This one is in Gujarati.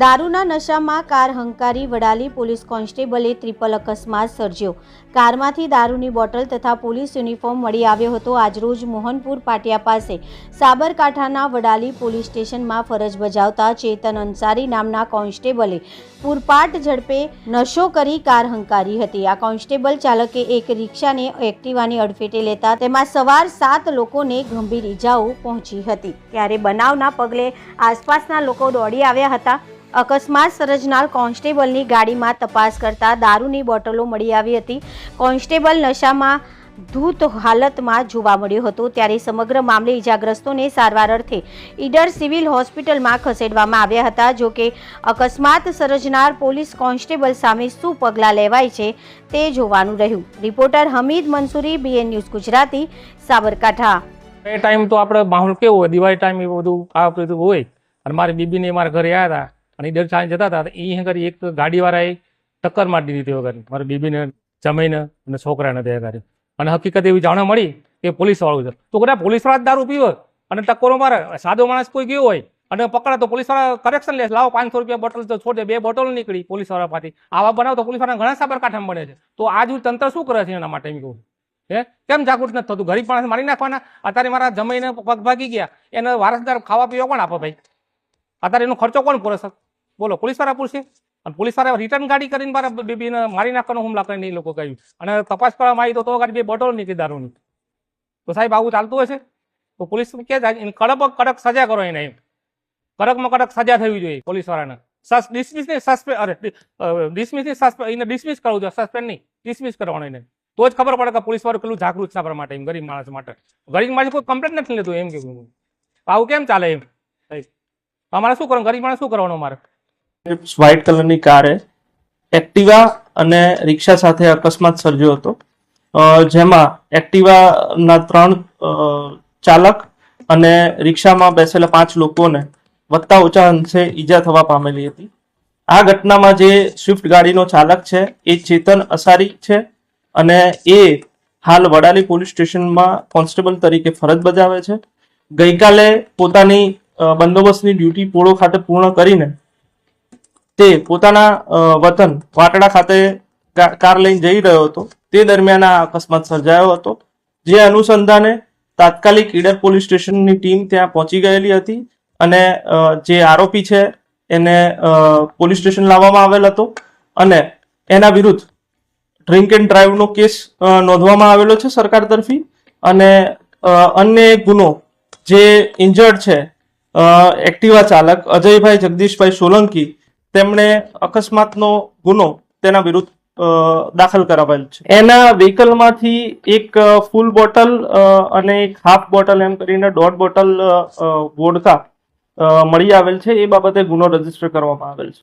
દારૂના નશામાં કાર હંકારી વડાલી પોલીસ કોન્સ્ટેબલે ટ્રિપલ અકસ્માત સર્જ્યો. કારમાંથી દારૂની બોટલ તથા પોલીસ યુનિફોર્મ મળી આવ્યો હતો. આજરોજ મોહનપુર પાટિયા પાસે સાબરકાંઠાના વડાલી પોલીસ સ્ટેશનમાં ફરજ બજાવતા ચેતન અંસારી નામના કોન્સ્ટેબલે પૂરપાટ ઝડપે નશો કરી કાર હંકારી હતી. આ કોન્સ્ટેબલ ચાલકે એક રિક્ષાને એક્ટિવાની અડફેટે લેતા તેમાં સવાર સાત લોકોને ગંભીર ઈજાઓ પહોંચી હતી. ત્યારે બનાવના પગલે આસપાસના લોકો દોડી આવ્યા હતા. અકસ્માત સર્જનાર કોન્સ્ટેબલની ગાડીમાં તપાસ કરતા દારૂની બોટલો મળી આવી હતી. કોન્સ્ટેબલ નશામાં ધૂત હાલતમાં જોવા મળ્યો હતો. ત્યારે સમગ્ર મામલે ઇજાગ્રસ્તોને સારવાર અર્થે ઈડર સિવિલ હોસ્પિટલમાં ખસેડવામાં આવ્યા હતા. જો કે અકસ્માત સર્જનાર પોલીસ કોન્સ્ટેબલ સામે શું પગલાં લેવાય છે તે જોવાનું રહ્યું. Reporter Hamid Mansuri, BN news Gujarati, Sabarkantha. એ ટાઈમ તો આપણે માહોલ કેવો હોય? દિવાળી ટાઈમ એ બધું આ બધું હોય. અને મારી બીબીને મારા ઘરે આવ્યા હતા. અને ઈડર સાંજે જતા હતા. એ કરી એક ગાડીવાળાએ ટક્કર મારી દીધી હતી વગર મારી બીબીને જમીને અને છોકરાને તે કરી અને હકીકત એવી જાણવા મળી કે પોલીસવાળું છે. તો કદાચ પોલીસવાળા જ દારૂ પીવે અને ટક્કરો મારે, સાદો માણસ કોઈ ગયો હોય અને પકડે તો પોલીસવાળા કરેક્શન લે, લાવો પાંચસો રૂપિયા બોટલ તો છોડે, બે બોટલ નીકળી પોલીસવાળા પાસેથી આવા બનાવ તો પોલીસવાળા ઘણા સાબરકાંઠામાં બને છે. તો આજુ તંત્ર શું કરે છે એના માટે એમ કહું હે? કેમ જાગૃત નથી થતું? ગરીબ માણસ મારી નાખવાના? અત્યારે મારા જમાઈને પગ ભાગી ગયા. એને વારસદાર ખાવા પીવા કોણ આપે ભાઈ? અત્યારે એનો ખર્ચો કોણ પૂરે સર બોલો, પોલીસવાળા પૂરશે? અને પોલીસવાળા રિટર્ન ગાડી કરીને મારા બેબીને મારી નાખવાનો હુમલા કરીને એ લોકો કહ્યું. અને તપાસ કરવામાં આવી તો તો ગાડી બે બોટલ નીકળી દારૂની. તો સાહેબ આવું ચાલતું હશે તો પોલીસ કે કડકમાં કડક કડક સજા કરો એને એમ. કડકમાં કડક સજા થવી જોઈએ પોલીસવાળાને સસ ડિસમિસ નહીં સસ્પેન્ડ અરે ડિસમિસ નહીં સસ્પેન્ડ એને ડિસમિસ કરવું જોઈએ સસ્પેન્ડ નહીં ડિસમિસ કરવાનો એને. તો જ ખબર પડે કે પોલીસવાળું કેટલું જાગૃત છે આપણા માટે એમ ગરીબ માણસ માટે. ગરીબ માણસ કોઈ કમ્પ્લેન નથી લેતું એમ કે આવું કેમ ચાલે એમ? સાહેબ. અમારે શું કરવાનું? ગરીબ માણસ શું કરવાનું અમારે? વ્હાઇટ કલરની કારે એક્ટિવા અને રિક્ષા સાથે અકસ્માત સર્જ્યો હતો. જેમાં એક્ટિવાના ત્રણ ચાલક અને રિક્ષામાં બેસેલા પાંચ લોકોને વત્તા ઓછા અંશે ઈજા થવા પામેલી હતી. આ ઘટનામાં જે સ્વિફ્ટ ગાડીનો ચાલક છે, એ ચેતન અસારી છે અને એ હાલ વડાલી પોલીસ સ્ટેશનમાં કોન્સ્ટેબલ તરીકે ફરજ બજાવે છે. ગઈકાલે પોતાની બંદોબસ્તની ડ્યુટી પોળો ખાતે પૂર્ણ કરીને તે પોતાના વતન વાટડા ખાતે કાર લઈને જઈ રહ્યો હતો. તે દરમિયાન આ અકસ્માત સર્જાયો હતો, જે અનુસંધાને તાત્કાલિક ઈડર પોલીસ સ્ટેશનની ટીમ ત્યાં પહોંચી ગયેલી હતી અને જે આરોપી છે એને પોલીસ સ્ટેશન લાવવામાં આવેલ હતો અને એના વિરુદ્ધ ડ્રિંક એન્ડ ડ્રાઈવનો કેસ નોંધવામાં આવેલો છે સરકાર તરફી અને અન્ય એક ગુનો જે ઇન્જર્ડ છે એક્ટિવા ચાલક અજયભાઈ જગદીશભાઈ સોલંકી તેમણે અકસ્માતનો ગુનો તેના વિરુદ્ધ દાખલ કરાવેલ છે. એના વ્હીકલમાંથી એક ફૂલ બોટલ અને એક હાફ બોટલ એમ કરીને દોઢ બોટલ વોડકા મળી આવેલ છે. એ બાબતે ગુનો રજિસ્ટર કરવામાં આવેલ છે.